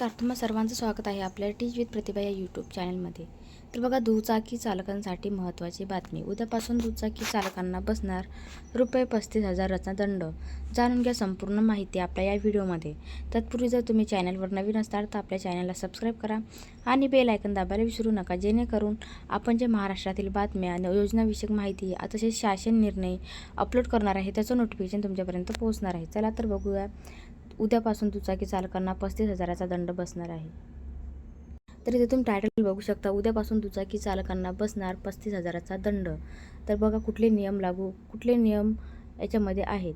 नमस्कार तुम्हा सर्वांचं स्वागत आहे आपल्या टीच विथ प्रतिभा या यूट्यूब चॅनलमध्ये तर बघा दुचाकी चालकांसाठी महत्त्वाची बातमी. उद्यापासून दुचाकी चालकांना बसणार रुपये पस्तीस हजाराचा दंड. जाणून घ्या संपूर्ण माहिती आपल्या या व्हिडिओमध्ये. तत्पूर्वी जर तुम्ही चॅनलवर नवीन असणार तर आपल्या चॅनलला सबस्क्राईब करा आणि बेल आयकन दाबायला विसरू नका. जेणेकरून आपण जे महाराष्ट्रातील बातम्या आणि योजनाविषयक माहिती तसेच शासन निर्णय अपलोड करणार आहे त्याचं नोटिफिकेशन तुमच्यापर्यंत पोहोचणार आहे. चला तर बघूया. उद्यापासून दुचाकी चालकांना पस्तीस हजाराचा दंड बसणार आहे. तर इथे तुम्ही टायटल बघू शकता उद्यापासून दुचाकी चालकांना बसणार पस्तीस हजाराचा दंड. तर बघा कुठले नियम लागू कुठले नियम याच्यामध्ये आहेत.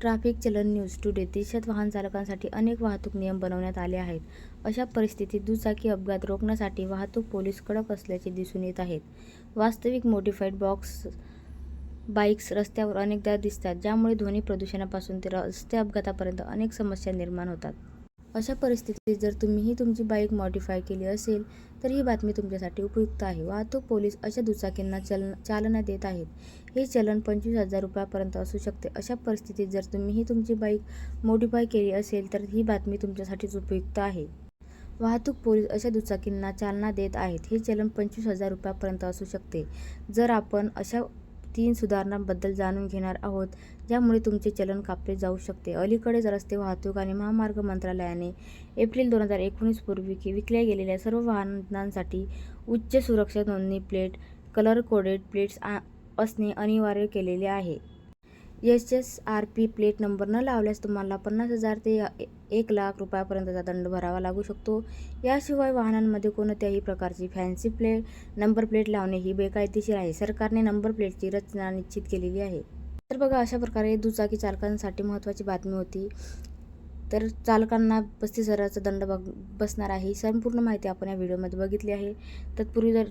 ट्रॅफिक चलन न्यूज टुडे देशात वाहन चालकांसाठी अनेक वाहतूक नियम बनवण्यात आले आहेत. अशा परिस्थितीत दुचाकी अपघात रोखण्यासाठी वाहतूक पोलीस कडक असल्याचे दिसून येत आहेत. वास्तविक मोडिफाईड बॉक्स बाईक्स रस्त्यावर अनेकदा दिसतात ज्यामुळे ध्वनी प्रदूषणापासून ते रस्ते अपघातापर्यंत अनेक समस्या निर्माण होतात. अशा परिस्थितीत जर तुम्हीही तुमची बाईक मॉडिफाय केली असेल तर ही बातमी तुमच्यासाठी उपयुक्त आहे. वाहतूक पोलीस अशा दुचाकींना चलन चालना देत आहेत. हे चलन पंचवीस हजार रुपयापर्यंत असू शकते. अशा परिस्थितीत जर तुम्हीही तुमची बाईक मॉडिफाय केली असेल तर ही बातमी तुमच्यासाठीच उपयुक्त आहे. वाहतूक पोलीस अशा दुचाकींना चालना देत आहेत. हे चलन पंचवीस हजार रुपयापर्यंत असू शकते. जर आपण अशा तीन सुधारणांबद्दल जाणून घेणार आहोत. ज्यामुळे तुमचे चलन कापले जाऊ शकते. अलीकडेच रस्ते वाहतूक आणि महामार्ग मंत्रालयाने एप्रिल दोन हजार एकोणीस पूर्वी की विकल्या गेलेल्या सर्व वाहनांसाठी उच्च सुरक्षा नोंदणी प्लेट कलर कोडेड प्लेट्स आ असणे अनिवार्य केलेले आहे. S S R P plate number न लावल्यास तुम्हाला पन्नास हजार ते एक लाख रुपयापर्यंतचा दंड भरावा लागू शकतो. याशिवाय वाहनांमध्ये कोणत्याही प्रकारची फॅन्सी प्लेट नंबर प्लेट लावणे ही बेकायदेशीर आहे. सरकारने नंबर प्लेटची रचना निश्चित केलेली आहे. तर बघा अशा प्रकारे दुचाकी चालकांसाठी महत्त्वाची बातमी होती. तर चालकांना पस्तीस हजाराचा दंड बघ बसणार आहे. संपूर्ण माहिती आपण या व्हिडिओमध्ये बघितली आहे. तत्पूर्वी जर